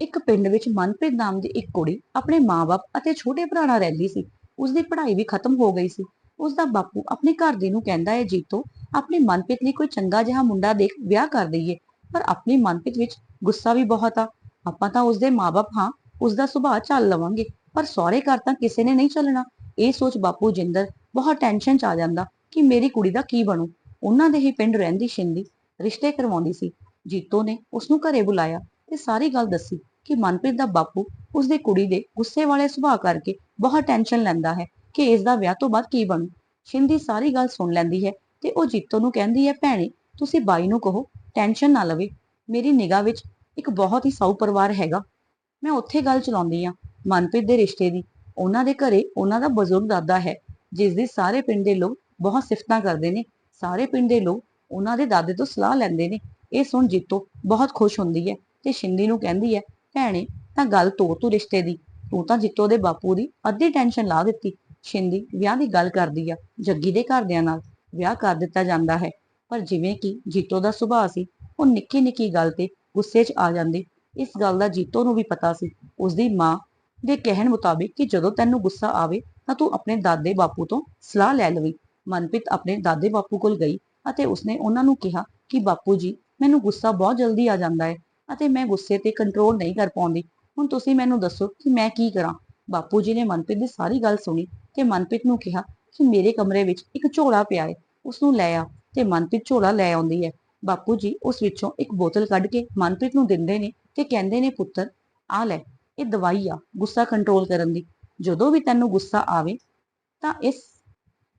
ਇੱਕ ਪਿੰਡ ਵਿੱਚ ਮਨਪ੍ਰੀਤ ਨਾਮ ਦੀ ਇੱਕ ਕੁੜੀ ਆਪਣੇ ਮਾਪੇ ਅਤੇ ਛੋਟੇ ਭਰਾ ਨਾਲ ਰਹਿੰਦੀ ਸੀ। ਉਸ ਦੀ ਪੜ੍ਹਾਈ ਵੀ ਖਤਮ ਹੋ ਗਈ ਸੀ। ਉਸ ਦਾ ਬਾਪੂ ਆਪਣੇ ਘਰ ਦੀ ਨੂੰ ਕਹਿੰਦਾ ਹੈ ਜੀਤੋ ਆਪਣੇ ਮਨਪ੍ਰੀਤ ਲਈ ਕੋਈ ਚੰਗਾ ਜਿਹਾ ਮੁੰਡਾ ਦੇਖ ਵਿਆਹ ਕਰ ਦਈਏ। ਪਰ ਆਪਣੀ ਮਨਪ੍ਰੀਤ ਵਿੱਚ ਗੁੱਸਾ ਵੀ ਬਹੁਤ ਆ। ਆਪਾਂ ਤਾਂ ਉਸ ਦੇ ਮਾਪੇ ਹਾਂ ਉਸ ਦਾ ਸੁਭਾਅ ਚੱਲ ਲਵਾਂਗੇ। ਪਰ ਸਹੁਰੇ ਘਰ ਤਾਂ ਕਿਸੇ ਨੇ ਨਹੀਂ ਚੱਲਣਾ। ਇਹ ਸੋਚ ਬਾਪੂ ਜਿੰਦਰ ਬਹੁਤ ਟੈਨਸ਼ਨ ਚ ਆ ਜਾਂਦਾ ਕਿ ਮੇਰੀ ਕੁੜੀ ਦਾ ਕੀ ਬਣੂ। ਉਹਨਾਂ ਦੇ ਹੀ ਪਿੰਡ ਰਹਿੰਦੀ ਸ਼ਿੰਦੀ ਰਿਸ਼ਤੇ ਕਰਵਾਉਂਦੀ ਸੀ। ਜੀਤੋ ਨੇ ਉਸ ਨੂੰ ਘਰੇ ਬੁਲਾਇਆ। ਤੇ ਸਾਰੀ ਗੱਲ ਦੱਸੀ ਕਿ ਮਨਪ੍ਰੀਤ ਦਾ ਬਾਪੂ ਉਸ ਦੀ ਕੁੜੀ ਦੇ ਗੁੱਸੇ ਵਾਲੇ ਸੁਭਾਅ ਕਰਕੇ ਬਹੁਤ ਟੈਨਸ਼ਨ ਲੈਂਦਾ ਹੈ ਕਿ ਇਸ ਦਾ ਵਿਆਹ ਤੋਂ ਬਾਅਦ ਕੀ ਬਣੂ। ਸ਼ਿੰਦੀ ਸਾਰੀ ਗੱਲ ਸੁਣ ਲੈਂਦੀ ਹੈ ਤੇ ਉਹ ਜੀਤੋ ਨੂੰ ਕਹਿੰਦੀ ਹੈ, ਭੈਣੇ, ਤੁਸੀਂ ਬਾਈ ਨੂੰ ਕਹੋ ਟੈਨਸ਼ਨ ਨਾ ਲਵੇ। ਮੇਰੀ ਨਿਗਾਹ ਵਿੱਚ ਇੱਕ ਬਹੁਤ ਹੀ ਸਾਊ ਪਰਿਵਾਰ ਹੈਗਾ। ਮੈਂ ਉੱਥੇ ਗੱਲ ਚਲਾਉਂਦੀ ਆ ਮਨਪ੍ਰੀਤ ਦੇ ਰਿਸ਼ਤੇ ਦੀ। ਉਹਨਾਂ ਦੇ ਘਰੇ ਉਹਨਾਂ ਦਾ ਬਜ਼ੁਰਗ ਦਾਦਾ ਹੈ ਜਿਸ ਦੀ ਸਾਰੇ ਪਿੰਡ ਦੇ ਲੋਕ ਬਹੁਤ ਸਿਫਤਾਂ ਕਰਦੇ ਨੇ। ਸਾਰੇ ਪਿੰਡ ਦੇ ਲੋਕ ਉਹਨਾਂ ਦੇ ਦਾਦੇ ਤੋਂ ਸਲਾਹ ਲੈਂਦੇ ਨੇ। ਇਹ ਸੁਣ ਜੀਤੋ ਬਹੁਤ ਖੁਸ਼ ਹੁੰਦੀ ਹੈ। ਤੇ ਸ਼ਿੰਦੀ ਨੂੰ ਕਹਿੰਦੀ ਹੈ ਭੈਣੇ, ਤਾਂ ਗੱਲ ਤੋ ਤੂੰ ਰਿਸ਼ਤੇ ਦੀ। ਤੂੰ ਤਾਂ ਜਿੱਤੋ ਦੇ ਬਾਪੂ ਦੀ ਅੱਧੀ ਟੈਨਸ਼ਨ ਲਾ ਦਿੱਤੀ ਸ਼ਿੰਦੀ ਵਿਆਹ ਦੀ ਗੱਲ ਕਰਦੀ ਆ, ਜੱਗੀ ਦੇ ਘਰਦਿਆਂ ਨਾਲ। ਵਿਆਹ ਕਰ ਦਿੱਤਾ ਜਾਂਦਾ ਹੈ। ਪਰ ਜਿਵੇਂ ਕਿ ਜੀਤੋ ਦਾ ਸੁਭਾਅ ਸੀ, ਉਹ ਨਿੱਕੀ ਨਿੱਕੀ ਗੱਲ ਤੇ ਗੁੱਸੇ 'ਚ ਆ ਜਾਂਦੀ। ਇਸ ਗੱਲ ਦਾ ਜੀਤੋ ਨੂੰ ਵੀ ਪਤਾ ਸੀ। ਉਸ ਦੀ ਮਾਂ ਦੇ ਕਹਿਣ ਮੁਤਾਬਿਕ ਕਿ ਜਦੋਂ ਤੈਨੂੰ ਗੁੱਸਾ ਆਵੇ, ਤਾਂ ਤੂੰ ਆਪਣੇ ਦਾਦੇ ਬਾਪੂ ਤੋਂ ਸਲਾਹ ਲੈ ਲਵੀਂ। ਮਨਪ੍ਰੀਤ ਆਪਣੇ ਦਾਦੇ ਬਾਪੂ ਕੋਲ ਗਈ ਅਤੇ ਉਸਨੇ ਉਹਨਾਂ ਨੂੰ ਕਿਹਾ ਕਿ, ਬਾਪੂ ਜੀ, ਮੈਨੂੰ ਗੁੱਸਾ ਬਹੁਤ ਜਲਦੀ ਆ ਜਾਂਦਾ ਹੈ। ਅਤੇ ਮੈਂ ਗੁੱਸੇ ਤੇ ਕੰਟਰੋਲ ਨਹੀਂ ਕਰ ਪਾਉਂਦੀ। ਹੁਣ ਤੁਸੀਂ ਮੈਨੂੰ ਦੱਸੋ ਕਿ ਮੈਂ ਕੀ ਕਰਾਂ? ਬਾਪੂ ਜੀ ਨੇ ਮਨਪ੍ਰੀਤ ਦੀ ਸਾਰੀ ਗੱਲ ਸੁਣੀ ਤੇ ਮਨਪ੍ਰੀਤ ਨੂੰ ਕਿਹਾ ਕਿ ਮੇਰੇ ਕਮਰੇ ਵਿੱਚ ਇੱਕ ਝੋਲਾ ਪਿਆ ਹੈ। ਉਸ ਨੂੰ ਲੈ ਆ ਤੇ ਮਨਪ੍ਰੀਤ ਝੋਲਾ ਲੈ ਆਉਂਦੀ ਹੈ। ਬਾਪੂ ਜੀ ਉਸ ਵਿੱਚੋਂ ਇੱਕ ਬੋਤਲ ਕੱਢ ਕੇ ਮਨਪ੍ਰੀਤ ਨੂੰ ਦਿੰਦੇ ਨੇ ਤੇ ਕਹਿੰਦੇ ਨੇ, ਪੁੱਤਰ, ਆ ਲੈ, ਇਹ ਦਵਾਈ ਆ ਗੁੱਸਾ ਕੰਟਰੋਲ ਕਰਨ ਦੀ। ਜਦੋਂ ਵੀ ਤੈਨੂੰ ਗੁੱਸਾ ਆਵੇ ਤਾਂ ਇਸ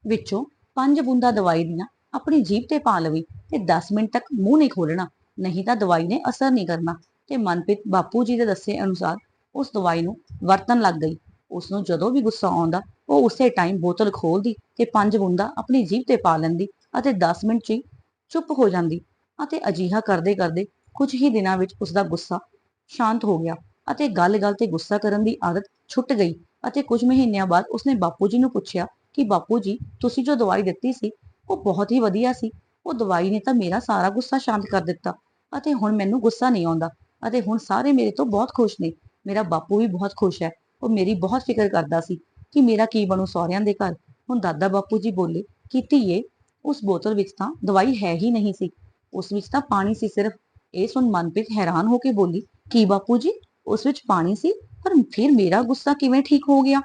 ਵਿੱਚੋਂ ਪੰਜ ਬੂੰਦਾਂ ਦਵਾਈ ਦੀਆਂ ਆਪਣੀ ਜੀਭ ਤੇ ਪਾ ਲਵੀ ਤੇ 10 ਮਿੰਟ ਤੱਕ ਮੂੰਹ ਨਹੀਂ ਖੋਲਣਾ ਨਹੀਂ ਤਾਂ ਦਵਾਈ ਨੇ ਅਸਰ ਨਹੀਂ ਕਰਨਾ। ਤੇ ਮਨਪ੍ਰੀਤ ਬਾਪੂ ਜੀ ਦੇ ਦੱਸੇ ਅਨੁਸਾਰ ਉਸ ਦਵਾਈ ਨੂੰ ਵਰਤਣ ਲੱਗ ਗਈ। ਉਸ ਨੂੰ ਜਦੋਂ ਵੀ ਗੁੱਸਾ ਆਉਂਦਾ, ਉਹ ਉਸੇ ਟਾਈਮ ਬੋਤਲ ਖੋਲਦੀ ਤੇ ਪੰਜ ਬੂੰਦਾਂ ਆਪਣੀ ਜੀਭ ਤੇ ਪਾ ਲੈਂਦੀ ਅਤੇ 10 ਮਿੰਟ 'ਚ ਹੀ ਚੁੱਪ ਹੋ ਜਾਂਦੀ ਅਤੇ ਅਜੀਹਾ ਕਰਦੇ ਕਰਦੇ ਕੁਝ ਹੀ ਦਿਨਾਂ ਵਿੱਚ ਉਸ ਦਾ ਗੁੱਸਾ ਸ਼ਾਂਤ ਹੋ ਗਿਆ ਅਤੇ ਗੱਲ-ਗੱਲ ਤੇ ਗੁੱਸਾ ਕਰਨ ਦੀ ਆਦਤ ਛੁੱਟ ਗਈ ਅਤੇ ਕੁਝ ਮਹੀਨਿਆਂ ਬਾਅਦ ਉਸਨੇ ਬਾਪੂ ਜੀ ਨੂੰ ਪੁੱਛਿਆ ਕਿ ਬਾਪੂ ਜੀ, ਤੁਸੀਂ ਜੋ ਦਵਾਈ ਦਿੱਤੀ ਸੀ, ਉਹ ਬਹੁਤ ਹੀ ਵਧੀਆ ਸੀ। ਉਹ ਦਵਾਈ ਨੇ ਤਾਂ ਮੇਰਾ ਸਾਰਾ ਗੁੱਸਾ ਸ਼ਾਂਤ ਕਰ ਦਿੱਤਾ। ਅਤੇ ਹੁਣ ਮੈਨੂੰ ਗੁੱਸਾ ਨਹੀਂ ਆਉਂਦਾ। ਅਤੇ ਹੁਣ ਸਾਰੇ ਮੇਰੇ ਤੋਂ ਬਹੁਤ ਖੁਸ਼ ਨੇ। ਮੇਰਾ ਬਾਪੂ ਵੀ ਬਹੁਤ ਖੁਸ਼ ਹੈ। ਉਹ ਮੇਰੀ ਬਹੁਤ ਫਿਕਰ ਕਰਦਾ ਸੀ ਕਿ ਮੇਰਾ ਕੀ ਬਣੂ ਸਹੁਰਿਆਂ ਦੇ ਘਰ। ਹੁਣ ਦਾਦਾ ਬਾਪੂ ਜੀ ਬੋਲੇ ਕਿ ਧੀਏ, ਉਸ ਬੋਤਲ ਵਿੱਚ ਤਾਂ ਦਵਾਈ ਹੈ ਹੀ ਨਹੀਂ ਸੀ। ਉਸ ਵਿੱਚ ਤਾਂ ਪਾਣੀ ਸੀ ਸਿਰਫ। ਇਹ ਸੁਣ ਮਨਪ੍ਰੀਤ ਹੈਰਾਨ ਹੋ ਕੇ ਬੋਲੀ, ਕੀ ਬਾਪੂ ਜੀ? ਉਸ ਵਿੱਚ ਪਾਣੀ ਸੀ? ਪਰ ਫਿਰ ਮੇਰਾ ਗੁੱਸਾ ਕਿਵੇਂ ਠੀਕ ਹੋ ਗਿਆ?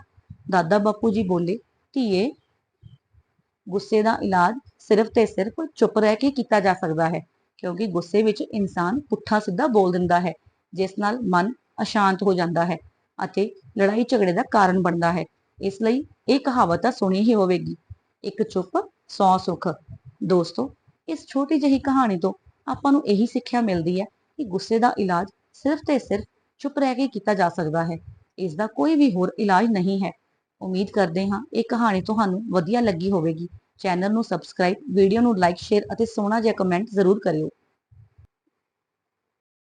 ਦਾਦਾ ਬਾਪੂ ਜੀ ਬੋਲੇ, ਧੀਏ, ਗੁੱਸੇ ਦਾ ਇਲਾਜ ਸਿਰਫ ਤੇ ਸਿਰਫ ਚੁੱਪ ਰਹਿ ਕੇ ਕੀਤਾ ਜਾ ਸਕਦਾ ਹੈ। ਕਿਉਂਕਿ ਗੁੱਸੇ ਵਿੱਚ ਇਨਸਾਨ ਪੁੱਠਾ ਸਿੱਧਾ ਬੋਲ ਦਿੰਦਾ ਹੈ, ਜਿਸ ਨਾਲ ਮਨ ਅਸ਼ਾਂਤ ਹੋ ਜਾਂਦਾ ਹੈ ਅਤੇ ਲੜਾਈ ਝਗੜੇ ਦਾ ਕਾਰਨ ਬਣਦਾ ਹੈ। ਇਸ ਲਈ ਇਹ ਕਹਾਵਤ ਤਾਂ ਸੁਣੀ ਹੀ ਹੋਵੇਗੀ। ਇੱਕ ਚੁੱਪ 100 ਸੁੱਖ। ਦੋਸਤੋ, ਇਸ ਛੋਟੀ ਜਿਹੀ ਕਹਾਣੀ ਤੋਂ ਆਪਾਂ ਨੂੰ ਇਹੀ ਸਿੱਖਿਆ ਮਿਲਦੀ ਹੈ ਕਿ ਗੁੱਸੇ ਦਾ ਇਲਾਜ ਸਿਰਫ ਤੇ ਸਿਰਫ ਚੁੱਪ ਰਹਿ ਕੇ ਕੀਤਾ ਜਾ ਸਕਦਾ ਹੈ। ਇਸ ਦਾ ਕੋਈ ਵੀ ਹੋਰ ਇਲਾਜ ਨਹੀਂ ਹੈ। ਉਮੀਦ ਕਰਦੇ ਹਾਂ ਇਹ ਕਹਾਣੀ ਤੁਹਾਨੂੰ ਵਧੀਆ ਲੱਗੀ ਹੋਵੇਗੀ। ਚੈਨਲ ਨੂੰ ਸਬਸਕ੍ਰਾਈਬ ਵੀਡੀਓ ਨੂੰ ਲਾਈਕ ਸ਼ੇਅਰ ਅਤੇ ਸੋਹਣਾ ਜਿਹਾ ਕਮੈਂਟ ਜ਼ਰੂਰ ਕਰਿਓ।